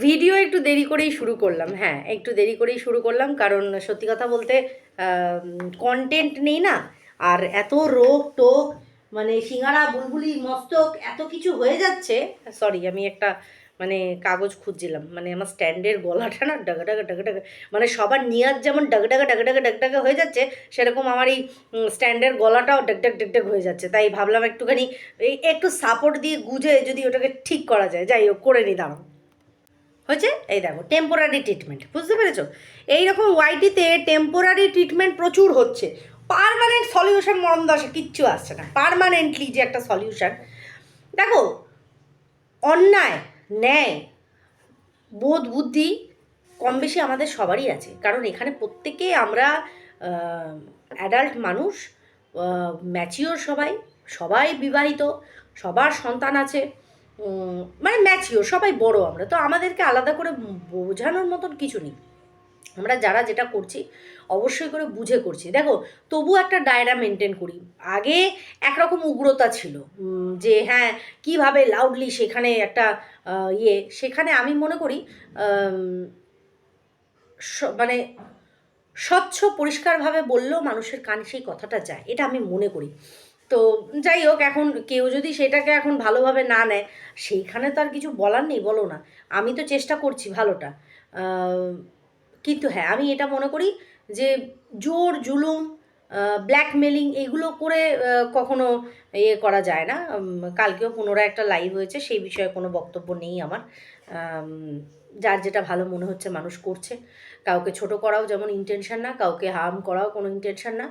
Video একটু দেরি করেই শুরু করলাম হ্যাঁ একটু দেরি করেই শুরু করলাম, কারণ সত্যি কথা বলতে কন্টেন্ট নেই না, আর এত রোগ টোক মানে সিঙ্গারা, বুলবুলি, মস্তক, এত কিছু হয়ে যাচ্ছে সরি আমি একটা মানে কাগজ খুঁজছিলাম মানে আমার স্ট্যান্ডের গলাটা না ডাগা ডাগা ডাগা ডাগা মানে সবার নিয়াজ যেমন ডাগা ডাকা ডাগা ডাগা ডাগ ডাগা হয়ে যাচ্ছে, সেরকম আমার এই স্ট্যান্ডের গলাটাও ডাক ডাক ডাক ডাক হয়ে যাচ্ছে, তাই ভাবলাম একটুখানি একটু সাপোর্ট দিয়ে গুজে যদি ওটাকে ঠিক করা যায়, যাই হোক, করে নি দাঁড়াও হয়েছে? এই দেখো টেম্পোরারি ট্রিটমেন্ট বুঝতে পেরেছ? এইরকম ওয়াইটিতে টেম্পোরারি ট্রিটমেন্ট প্রচুর হচ্ছে। পারমানেন্ট সলিউশন মরম দশা কিচ্ছু আসছে না। পারমানেন্টলি যে একটা সলিউশন দেখো, অন্যায়, ন্যায়, বোধ, বুদ্ধি কম বেশি আমাদের সবারই আছে। কারণ এখানে প্রত্যেকে আমরা অ্যাডাল্ট মানুষ ম্যাচিওর সবাই সবাই বিবাহিত, সবার সন্তান আছে। মানে ম্যাচিওর সবাই বড় আমরা, তো আমাদেরকে আলাদা করে বোঝানোর মতন কিছু নেই। আমরা যারা যেটা করছি, অবশ্যই করে বুঝে করছি। দেখো, তবু একটা ডায়রা মেনটেন করি। আগে একরকম উগ্রতা ছিল যে হ্যাঁ কীভাবে লাউডলি সেখানে একটা ইয়ে সেখানে আমি মনে করি মানে স্বচ্ছ, পরিষ্কারভাবে বললেও মানুষের কানে সেই কথাটা যায়, এটা আমি মনে করি। তো যাই হোক, এখন কেউ যদি সেটাকে এখন ভালোভাবে না নেয়, সেইখানে তো আর কিছু বলার নেই, বলো না। আমি তো চেষ্টা করছি ভালোটা। কিন্তু হ্যাঁ আমি এটা মনে করি যে জোর, জুলুম ব্ল্যাকমেলিং এগুলো করে কখনো ইয়ে করা যায় না। কালকেও পুনরায় একটা লাইভ হয়েছে, সেই বিষয়ে কোনো বক্তব্য নেই আমার। যার যেটা ভালো মনে হচ্ছে মানুষ করছে। কাউকে ছোট করাও যেমন ইন্টেনশন না, কাউকে হার্ম করাও কোনো ইন্টেনশন না।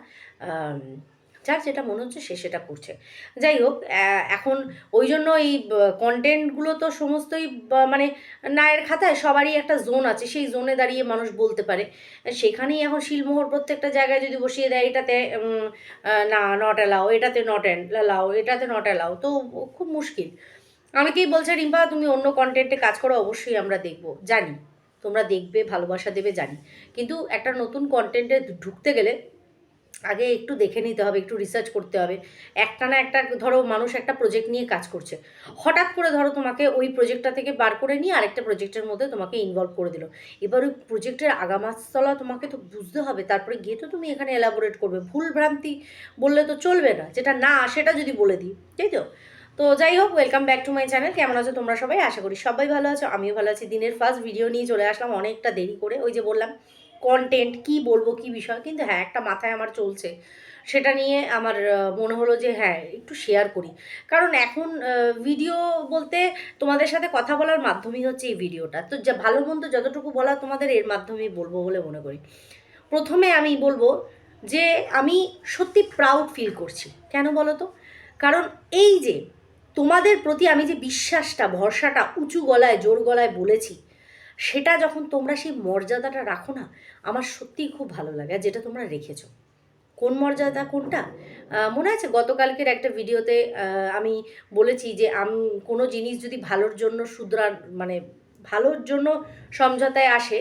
যার যেটা মনে হচ্ছে সে সেটা করছে। যাই হোক এখন ওই জন্য এই কন্টেন্টগুলো তো সমস্তই মানে নায়ের খাতায় সবারই একটা জোন আছে। সেই জোনে দাঁড়িয়ে মানুষ বলতে পারে। সেখানেই এখন শিলমোহর প্রত্যেকটা জায়গায় যদি বসিয়ে দেয়, এটাতে না নট অ্যালাও এটাতে নট অ্যালাও এটাতে নট অ্যালাও তো খুব মুশকিল। অনেকেই বলছে, রিম্পা, তুমি অন্য কন্টেন্টে কাজ করো, অবশ্যই আমরা দেখব। জানি, তোমরা দেখবে, ভালোবাসা দেবে, জানি। কিন্তু একটা নতুন কন্টেন্টে ঢুকতে গেলে আগে একটু দেখে নিতে হবে, একটু রিসার্চ করতে হবে। একটা না একটা ধরো মানুষ একটা প্রজেক্ট নিয়ে কাজ করছে। হঠাৎ করে ধরো তোমাকে ওই প্রজেক্টটা থেকে বার করে নিয়ে আরেকটা প্রজেক্টের মধ্যে তোমাকে ইনভলভ করে দিল। এবার ওই প্রজেক্টের আগামাস্তলা তোমাকে তো বুঝতে হবে, তারপরে গিয়ে তো তুমি এখানে এলাবোরেট করবে। ভুল ভ্রান্তি বললে তো চলবে না, যেটা না সেটা যদি বলে দিই, তাই তো? তো যাই হোক welcome back to my channel কেমন আছো তোমরা সবাই? আশা করি সবাই ভালো আছো, আমিও ভালো আছি। দিনের ফার্স্ট ভিডিও নিয়ে চলে আসলাম অনেকটা দেরি করে, ওই যে বললাম কন্টেন্ট কি বলব, কি বিষয়, কিন্তু হ্যাঁ একটা মাথায় আমার চলছে। সেটা নিয়ে আমার মনে হলো যে হ্যাঁ একটু শেয়ার করি। কারণ এখন ভিডিও বলতে তোমাদের সাথে কথা বলার মাধ্যমই হচ্ছে এই ভিডিওটা তো যা ভালো মন্দ যতটুকু বলা তোমাদের এর মাধ্যমেই বলব বলে মনে করি। প্রথমে আমি বলব যে আমি সত্যি প্রাউড ফিল করছি। কেন বলো তো? কারণ এই যে তোমাদের প্রতি আমি যে বিশ্বাসটা, ভরসাটা উঁচু গলায়, জোর গলায় বলেছি সেটা যখন তোমরা সেই মর্যাদাটা রাখো না, আমার সত্যিই খুব ভালো লাগে যেটা তোমরা রেখেছো। কোন মর্যাদা কোনটা? মনে আছে গতকালকের একটা ভিডিওতে আমি বলেছি যে আমি, কোনো জিনিস যদি ভালোর জন্য শুধরা মানে ভালোর জন্য সমঝোতায় আসে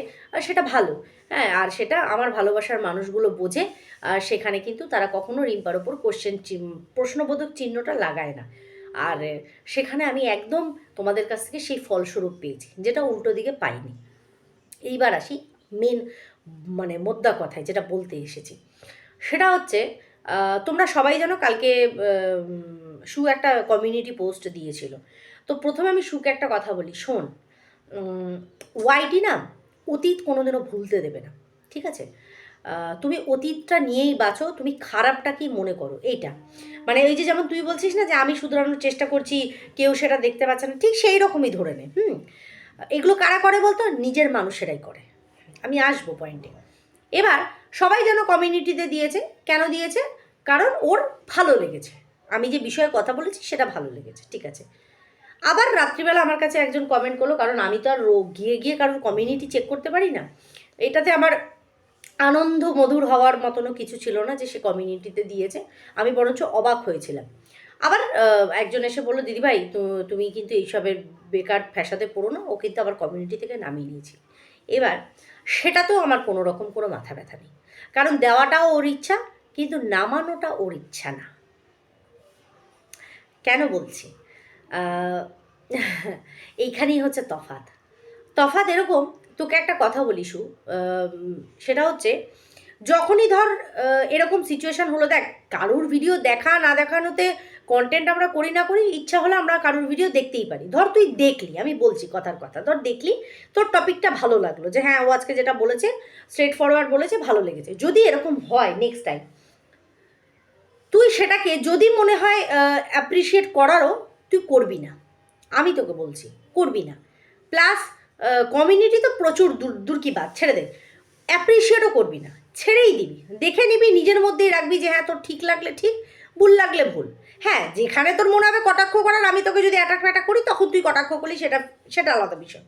সেটা ভালো। হ্যাঁ আর সেটা আমার ভালোবাসার মানুষগুলো বোঝে সেখানে কিন্তু তারা কখনো রিম্পার ওপর কোশ্চেন প্রশ্নবোধক চিহ্নটা লাগায় না। আর সেখানে আমি একদম তোমাদের কাছ থেকে সেই ফলস্বরূপ পেয়েছি, যেটা উল্টো দিকে পাইনি। এইবার আসি মেন মানে মোদ্দা কথায় যেটা বলতে এসেছি। সেটা হচ্ছে তোমরা সবাই জানো কালকে সু একটা কমিউনিটি পোস্ট দিয়েছিল। তো প্রথমে আমি সুকে একটা কথা বলি, শোন ওয়াইটি না অতীত কোনোদিনও ভুলতে দেবে না, ঠিক আছে? তুমি অতীতটা নিয়েই বাঁচো, তুমি খারাপটা কি মনে করো? এইটা। মানে ওই যে যেমন তুই বলছিস না যে আমি শুধরানোর চেষ্টা করছি, কেউ সেটা দেখতে পাচ্ছে না, ঠিক সেই রকমই ধরে নে, হুম? এগুলো কারা করে বলতো? নিজের মানুষেরাই করে। আমি আসব পয়েন্টে এবার সবাই যেন কমিউনিটিতে দিয়েছে, কেন দিয়েছে? কারণ ওর ভালো লেগেছে। আমি যে বিষয়ে কথা বলেছি, সেটা ভালো লেগেছে, ঠিক আছে? আবার রাত্রিবেলা আমার কাছে একজন কমেন্ট করল, কারণ আমি তো আর গিয়ে গিয়ে কারোর কমিউনিটি চেক করতে পারি না। এটাতে আমার আনন্দ মধুর হওয়ার মতনও কিছু ছিল না যে সে কমিউনিটিতে দিয়েছে। আমি বরঞ্চ অবাক হয়েছিলাম। আবার একজন এসে বলল, দিদিভাই, তো তুমি কিন্তু এইসবের বেকার ফ্যাসাদে পড়ো না, ও কিন্তু আবার কমিউনিটি থেকে নামিয়ে নিয়েছি। এবার, সেটা তো আমার কোনো রকম কোনো মাথা ব্যথা নেই। কারণ দেওয়াটাও ওর ইচ্ছা, কিন্তু নামানোটা ওর ইচ্ছা না। কেন বলছি? এইখানেই হচ্ছে তফাত তফাত এরকম তোকে একটা কথা বলি শু সেটা হচ্ছে, যখনই ধর এরকম সিচুয়েশন হলো, দেখ, কারুর ভিডিও দেখা না দেখানোতে কন্টেন্ট আমরা করি না করি, ইচ্ছা হলে আমরা কারুর ভিডিও দেখতেই পারি। ধর, তুই দেখলি, আমি বলছি কথার কথা, ধর দেখলি, তোর টপিকটা ভালো লাগল যে হ্যাঁ ও আজকে যেটা বলেছে স্ট্রেট ফরওয়ার্ড বলেছে, ভালো লেগেছে। যদি এরকম হয় নেক্সট টাইম তুই সেটাকে যদি মনে হয় অ্যাপ্রিসিয়েট করারও, তুই করবি না। আমি তোকে বলছি, করবি না। প্লাস কমিউনিটি তো প্রচুর দূর দূর কি বাদ, ছেড়ে দে। অ্যাপ্রিসিয়েটও করবি না, ছেড়েই দিবি। দেখে নিবি, নিজের মধ্যেই রাখবি যে হ্যাঁ তোর ঠিক লাগলে ঠিক, ভুল লাগলে ভুল। হ্যাঁ যেখানে তোর মনে হবে কটাক্ষ করার, আমি তোকে যদি অ্যাটাক ফ্যাটাক করি, তখন তুই কটাক্ষ করলি, সেটা সেটা আলাদা বিষয়।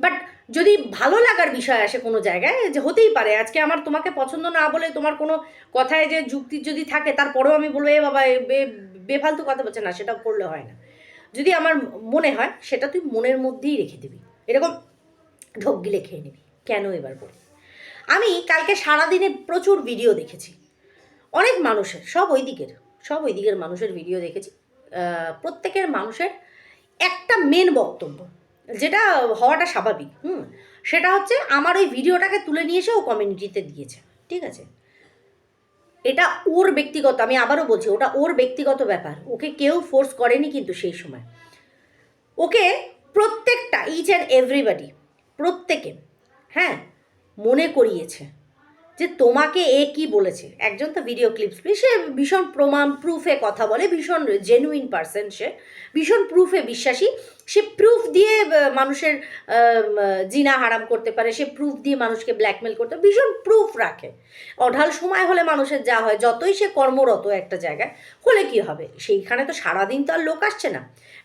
বাট যদি ভালো লাগার বিষয় আসে কোনো জায়গায়, যে হতেই পারে, আজকে আমার তোমাকে পছন্দ না বলে তোমার কোনো কথায় যে যুক্তি যদি থাকে, তারপরেও আমি বলব, এ বাবা বে- বেফালতু কথা বলছে না, সেটা করলে হয় না। যদি আমার মনে হয়, সেটা তুই মনের মধ্যেই রেখে দিবি। এরকম ঢোক গিলে খেয়ে নিবি। কেন এবার বলি? আমি কালকে সারাদিনে প্রচুর ভিডিও দেখেছি। অনেক মানুষের, সব ওই দিকের, সব ওই দিকের মানুষের ভিডিও দেখেছি। প্রত্যেকের মানুষের একটা মেন বক্তব্য, যেটা হওয়াটা স্বাভাবিক, হুম? সেটা হচ্ছে আমার ওই ভিডিওটাকে তুলে নিয়ে এসে ও কমিউনিটিতে দিয়েছে, ঠিক আছে? এটা ওর ব্যক্তিগত, আমি আবারও বলছি, ওটা ওর ব্যক্তিগত ব্যাপার। ওকে কেউ ফোর্স করেনি কিন্তু সেই সময়। ওকে প্রত্যেকটা ইচ অ্যান্ড এভরিবাডি প্রত্যেকে হ্যাঁ মনে করিয়েছে যে তোমাকে এ কি বলেছে। একজন তো ভিডিও ক্লিপস সে ভীষণ প্রমাণ প্রুফে কথা বলে, ভীষণ জেনুইন পার্সন সে, ভীষণ প্রুফে বিশ্বাসী। সে প্রুফ দিয়ে মানুষের জিনা হারাম করতে পারে, সে প্রুফ দিয়ে মানুষকে ব্ল্যাকমেল করতে ভীষণ প্রুফ রাখে। অঢাল সময় হলে মানুষের যা হয়, যতই সে কর্মরত একটা জায়গায়, হলে কি হবে? সেইখানে তো সারাদিন তো আর লোক আসছে না।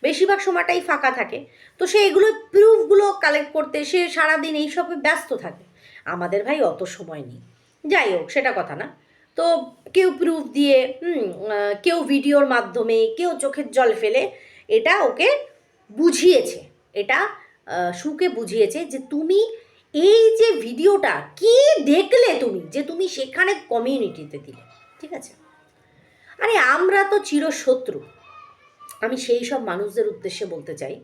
বেশিরভাগ সময়টাই ফাঁকা থাকে। তো সে এগুলো প্রুফগুলো কালেক্ট করতে, সে সারাদিন এইসবে ব্যস্ত থাকে। আমাদের ভাই অত সময় নেই। যাই হোক, সেটা কথা না। তো কেউ প্রুফ দিয়ে কেউ ভিডিওর মাধ্যমে, কেউ চোখের জল ফেলে, এটা ওকে বুঝিয়েছে। এটা সুকে বুঝিয়েছে যে তুমি এই যে ভিডিওটা কি দেখলে তুমি? যে তুমি সেখানে কমিউনিটিতে দিলে, ঠিক আছে? আরে আমরা তো চিরশত্রু। আমি সেই সব মানুষদের উদ্দেশ্যে বলতে চাই।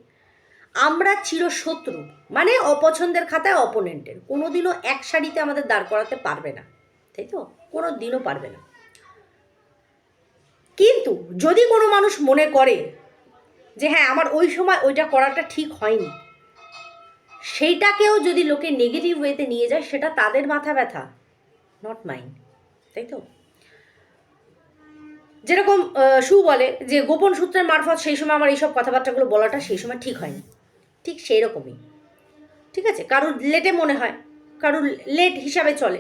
আমরা চিরশত্রু মানে অপছন্দের খাতায় অপোনেন্টের কোনো দিনও এক সারিতে আমাদের দাঁড় করাতে পারবে না, তাই তো? কোনো দিনও পারবে না। কিন্তু যদি কোনো মানুষ মনে করে যে হ্যাঁ আমার ওই সময় ওইটা করাটা ঠিক হয়নি। সেইটাকেও যদি লোকে নেগেটিভ ওয়েতে নিয়ে যায়, সেটা তাদের মাথা ব্যথা নট মাইন্ড তাই তো? যেরকম সু বলে যে গোপন সূত্রের মারফত সেই সময় আমার এইসব কথাবার্তাগুলো বলাটা সেই সময় ঠিক হয়নি। ঠিক সেই রকমই ঠিক আছে? কারুর লেটে মনে হয়, কারুর লেট হিসাবে চলে।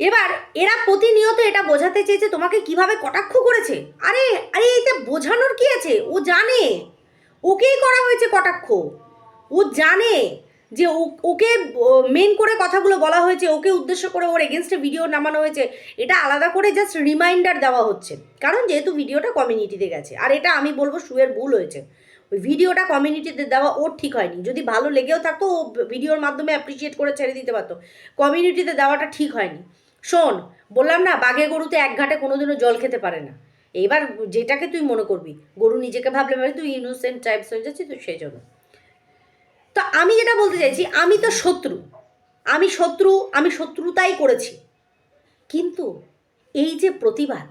এবার এরা প্রতিনিয়ত এটা বোঝাতে চেয়েছে তোমাকে কীভাবে কটাক্ষ করেছে। আরে আরে এতে বোঝানোর কি আছে? ও জানে। ওকেই করা হয়েছে কটাক্ষ। ও জানে যে ওকে মেন করে কথাগুলো বলা হয়েছে, ওকে উদ্দেশ্য করে ওর এগেনস্টে ভিডিও নামানো হয়েছে। এটা আলাদা করে জাস্ট রিমাইন্ডার দেওয়া হচ্ছে। কারণ যেহেতু ভিডিওটা কমিউনিটিতে গেছে। আর এটা আমি বলব শুয়ের ভুল হয়েছে। ওই ভিডিওটা কমিউনিটিতে দেওয়া ওর ঠিক হয়নি। যদি ভালো লেগেও থাকতো, ও ভিডিওর মাধ্যমে অ্যাপ্রিসিয়েট করে ছেড়ে দিতে পারতো। কমিউনিটিতে দেওয়াটা ঠিক হয়নি। শোন, বললাম না বাঘে গরুতে এক ঘাটে কোনোদিনও জল খেতে পারে না। এইবার যেটাকে তুই মনে করবি, গরু নিজেকে ভাবলে ভাবে তুই ইনোসেন্ট টাইপস হয়ে যাচ্ছিস, তুই সেই জন্য। তো আমি যেটা বলতে চাইছি, আমি তো শত্রু, আমি শত্রু, আমি শত্রুতাই করেছি। কিন্তু এই যে প্রতিবাদ,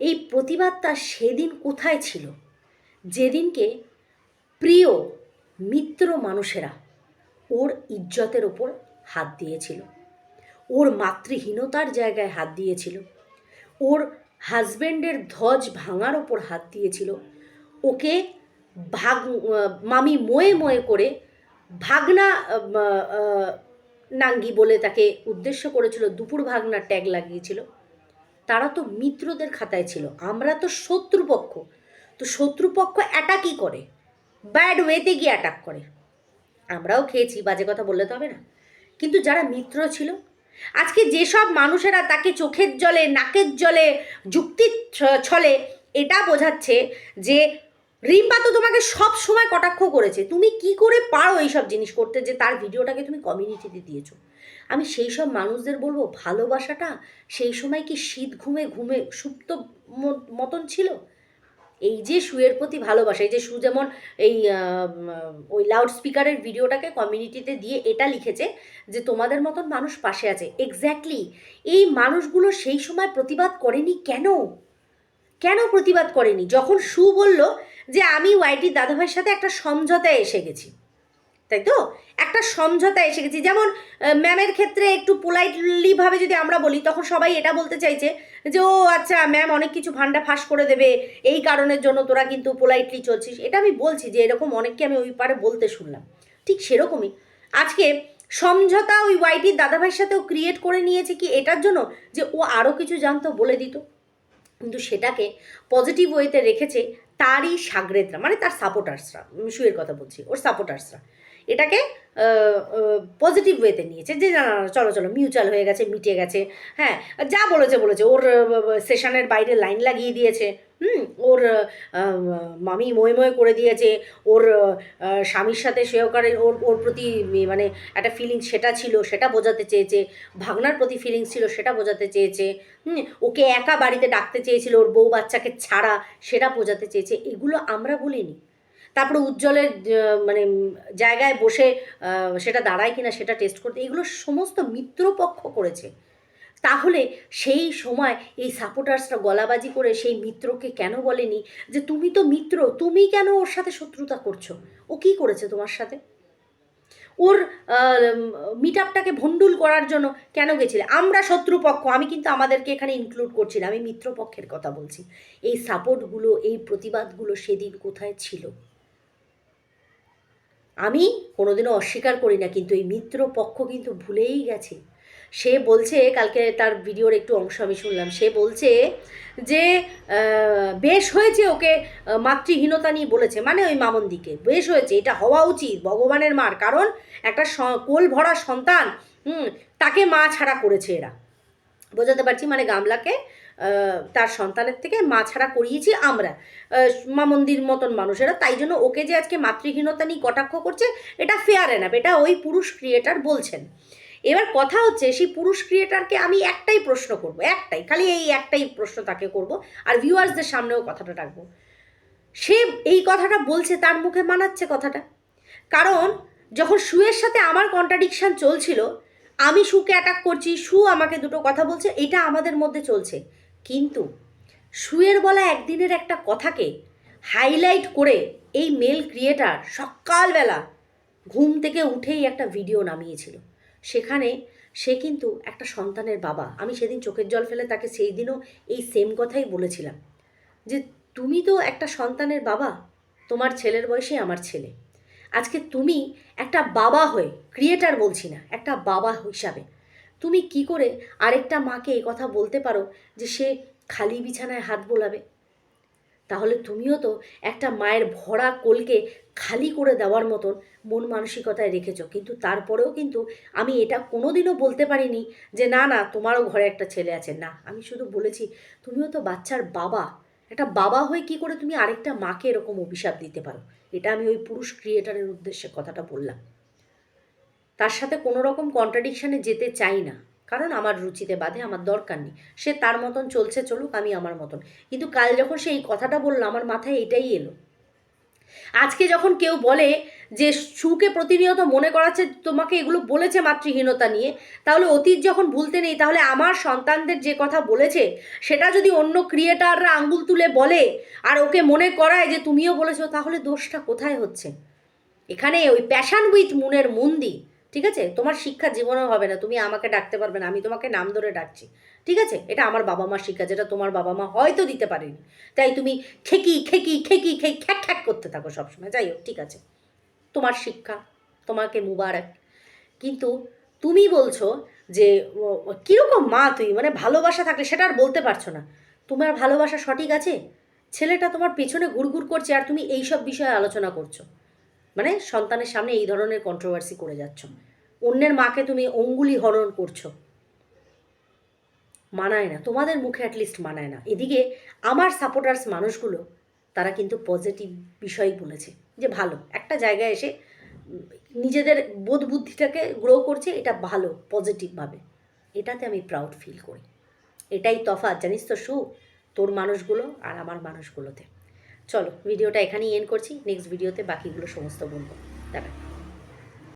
এই প্রতিবাদটা সেদিন কোথায় ছিল? যেদিনকে প্রিয় মিত্র মানুষেরা ওর ইজ্জতের ওপর হাত দিয়েছিল। ওর মাতৃহীনতার জায়গায় হাত দিয়েছিল। ওর হাজব্যান্ডের ধ্বজ ভাঙার ওপর হাত দিয়েছিল। ওকে ভাগ, মামি ময়ে ময়ে করে ভাগনা নাঙ্গি বলে তাকে উদ্দেশ্য করেছিল, দুপুর ভাগনা ট্যাগ লাগিয়েছিল। তারা তো মিত্রদের খাতায় ছিল, আমরা তো শত্রুপক্ষ। তো শত্রুপক্ষ অ্যাটাকই করে ব্যাড ওয়েতে গিয়ে অ্যাটাক করে। আমরাও খেয়েছি, বাজে কথা বললে তো হবে না। কিন্তু যারা মিত্র ছিল আজকে যেসব মানুষেরা তাকে চোখের জলে, নাকের জলে, যুক্তির ছলে, এটা বোঝাচ্ছে যে রিম্পা তো তোমাকে সব সময় কটাক্ষ করেছে। তুমি কি করে পারো এইসব জিনিস করতে যে তার ভিডিওটাকে তুমি কমিউনিটিতে দিয়েছ? আমি সেই সব মানুষদের বলব, ভালোবাসাটা সেই সময় কি শীত ঘুমে ঘুমে সুপ্ত মতন ছিল? এই যে শুয়ের প্রতি ভালোবাসা, এই যে শু যেমন এই ওই লাউড স্পিকারের ভিডিওটাকে কমিউনিটিতে দিয়ে এটা লিখেছে যে তোমাদের মতন মানুষ পাশে আছে। এক্স্যাক্টলি এই মানুষগুলো সেই সময় প্রতিবাদ করেনি কেন? কেন প্রতিবাদ করেনি? যখন সু বলল যে আমি ওয়াইটির দাদাভাইয়ের সাথে একটা সমঝোতায় এসে গেছি। তাই তো? একটা সমঝোতা এসে গেছি। যেমন ম্যামের ক্ষেত্রে একটু পোলাইটলিভাবে যদি আমরা বলি, তখন সবাই এটা বলতে চাইছে যে, ও আচ্ছা ম্যাম অনেক কিছু ভান্ডা ফাঁস করে দেবে। এই কারণের জন্য তোরা কিন্তু পোলাইটলি চলছিস। এটা আমি বলছি যে, এরকম অনেককে আমি ওই পারে বলতে শুনলাম। ঠিক সেরকমই। আজকে সমঝোতা ওই ওয়াইটির দাদাভাইয়ের সাথেও ক্রিয়েট করে নিয়েছে কি এটার জন্য? যে, ও আরও কিছু জানতো বলে দিত। কিন্তু সেটাকে পজিটিভ ওয়েতে রেখেছে তারই সাগরেদরা মানে তার সাপোর্টার্সরা শুয়ের কথা বলছি, ওর সাপোর্টার্সরা এটাকে পজিটিভ ওয়েতে নিয়েছে। যে না চলো চলো মিউচুয়াল হয়ে গেছে মিটে গেছে হ্যাঁ। যা বলেছে বলেছে। ওর সেশনের বাইরে লাইন লাগিয়ে দিয়েছে। হুম? ওর মামি ময়ে ময়ে করে দিয়েছে। ওর স্বামীর সাথে সেওকারে ওর ওর প্রতি মানে একটা ফিলিংস সেটা ছিল, সেটা বোঝাতে চেয়েছে। ভাগনার প্রতি ফিলিংস ছিল, সেটা বোঝাতে চেয়েছে। হুম? ওকে একা বাড়িতে ডাকতে চেয়েছিল, ওর বউ বাচ্চাকে ছাড়া, সেটা বোঝাতে চেয়েছে। এগুলো আমরা বলিনি। তারপরে উজ্জ্বলের মানে জায়গায় বসে সেটা দাঁড়ায় কিনা সেটা টেস্ট করতে, এগুলো সমস্ত মিত্রপক্ষ করেছে। তাহলে সেই সময় এই সাপোর্টার্সরা গলাবাজি করে সেই মিত্রকে কেন বলেনি? যে তুমি তো মিত্র, তুমি কেন ওর সাথে শত্রুতা করছ? ও কি করেছে তোমার সাথে? ওর মিট আপটাকে ভণ্ডুল করার জন্য কেন গেছিলে? আমরা শত্রুপক্ষ, আমি কিন্তু আমাদেরকে এখানে ইনক্লুড করছি না, আমি মিত্রপক্ষের কথা বলছি। এই সাপোর্টগুলো এই প্রতিবাদগুলো সেদিন কোথায় ছিল? আমি কোনোদিনও অস্বীকার করি না, কিন্তু এই মিত্র পক্ষ কিন্তু ভুলেই গেছে। সে বলছে, কালকে তার ভিডিওর একটু অংশ আমি শুনলাম, সে বলছে যে বেশ হয়েছে ওকে মাতৃহীনতা নিয়ে বলেছে মানে ওই মামন্দিকে। বেশ হয়েছে, এটা হওয়া উচিত, ভগবানের মার, কারণ একটা কোল ভরা সন্তান, হুম, তাকে মা ছাড়া করেছে এরা। বোঝাতে পারছি মানে গামলাকে তার সন্তানের থেকে মা ছাড়া করিয়েছি আমরা। মা মন্দির মতন মানুষেরা, তাই জন্য ওকে যে আজকে মাতৃহীনতা নিয়ে কটাক্ষ করছে, এটা ফেয়ার এনাফ এটা ওই পুরুষ ক্রিয়েটার বলছেন। এবার কথা হচ্ছে, সেই পুরুষ ক্রিয়েটারকে আমি একটাই প্রশ্ন করব, একটাই, খালি এই একটাই প্রশ্ন তাকে করব, আর ভিউয়ার্সদের সামনেও কথাটা রাখব। সে এই কথাটা বলছে, তার মুখে মানাচ্ছে কথাটা। কারণ, যখন সুয়ের সাথে আমার কন্ট্রাডিকশান চলছিল, আমি সুকে অ্যাটাক করছি, সু আমাকে দুটো কথা বলছে, এটা আমাদের মধ্যে চলছে। কিন্তু সুয়ের বলা একদিনের একটা কথাকে হাইলাইট করে এই মেল ক্রিয়েটার সকালবেলা ঘুম থেকে উঠেই একটা ভিডিও নামিয়েছিল। সেখানে সে কিন্তু একটা সন্তানের বাবা। আমি সেদিন চোখের জল ফেলে তাকে সেই দিনও এই সেম কথাই বলেছিলাম যে, তুমি তো একটা সন্তানের বাবা, তোমার ছেলের বয়সে আমার ছেলে। আজকে তুমি একটা বাবা হয়ে ক্রিয়েটার বলছি না, একটা বাবা হিসাবে তুমি কি করে আরেকটা মাকে এই কথা বলতে পারো যে সে খালি বিছানায় হাত বোলাবে? তাহলে তুমিও তো একটা মায়ের ভরা কোলকে খালি করে দেওয়ার মতন মন মানসিকতায় রেখেছো। কিন্তু তারপরেও কিন্তু আমি এটা কোনোদিনও বলতে পারিনি যে না না, তোমারও ঘরে একটা ছেলে আছে। না, আমি শুধু বলেছি তুমিও তো বাচ্চার বাবা। একটা বাবা হয়ে কি করে তুমি আরেকটা মাকে এরকম অভিশাপ দিতে পারো? এটা আমি ওই পুরুষ ক্রিয়েটারের উদ্দেশ্যে কথাটা বললাম। তার সাথে কোনো রকম কন্ট্রাডিকশানে যেতে চাই না। কারণ আমার রুচিতে বাধে, আমার দরকার নেই। সে তার মতন চলছে চলুক, আমি আমার মতন। কিন্তু কাল যখন সে এই কথাটা বলল, আমার মাথায় এটাই এলো। আজকে যখন কেউ বলে যে, সুকে প্রতিনিয়ত মনে করাচ্ছে, তোমাকে এগুলো বলেছে মাতৃহীনতা নিয়ে, তাহলে অতীত যখন ভুলতে নেই, তাহলে আমার সন্তানদের যে কথা বলেছে, সেটা যদি অন্য ক্রিয়েটাররা আঙ্গুল তুলে বলে, আর ওকে মনে করায় যে, তুমিও বলেছ, তাহলে দোষটা কোথায় হচ্ছে? এখানে ওই প্যাশান উইথ মুনের মুন্দি ঠিক আছে? তোমার শিক্ষা জীবনেও হবে না, তুমি আমাকে ডাকতে পারবে না, আমি তোমাকে নাম ধরে ডাকছি। ঠিক আছে? এটা আমার বাবা মার শিক্ষা, যেটা তোমার বাবা মা হয়তো দিতে পারেনি। তাই তুমি খেকি খেকি খেকি খেক খ্যাক খ্যাক করতে থাকো সবসময়। যাই হোক, ঠিক আছে। তোমার শিক্ষা, তোমাকে মুবারক। কিন্তু তুমি বলছো যে কীরকম মা তুই? মানে ভালোবাসা থাকলে সেটা আর বলতে পারছ না। তোমার ভালোবাসা সঠিক আছে? ছেলেটা তোমার পেছনে ঘুরঘুর করছে আর তুমি এইসব বিষয়ে আলোচনা করছ। মানে সন্তানের সামনে এই ধরনের কন্ট্রোভার্সি করে যাচ্ছ। অন্যের মাকে তুমি অঙ্গুলি হরণ করছ। মানায় না, তোমাদের মুখে অ্যাটলিস্ট মানায় না। এদিকে আমার সাপোর্টার্স মানুষগুলো, তারা কিন্তু পজিটিভ বিষয় বলেছে, যে ভালো। একটা জায়গায় এসে নিজেদের বোধ বুদ্ধিটাকে গ্রো করছে, এটা ভালো পজিটিভভাবে এটাতে আমি প্রাউড ফিল করি। এটাই তফাৎ। জানিস তো সু, তোর মানুষগুলো আর আমার মানুষগুলোতে। চলো ভিডিওটা এখানেই এন্ড করছি নেক্সট ভিডিওতে বাকিগুলো সমস্ত বলব। দাঁড়া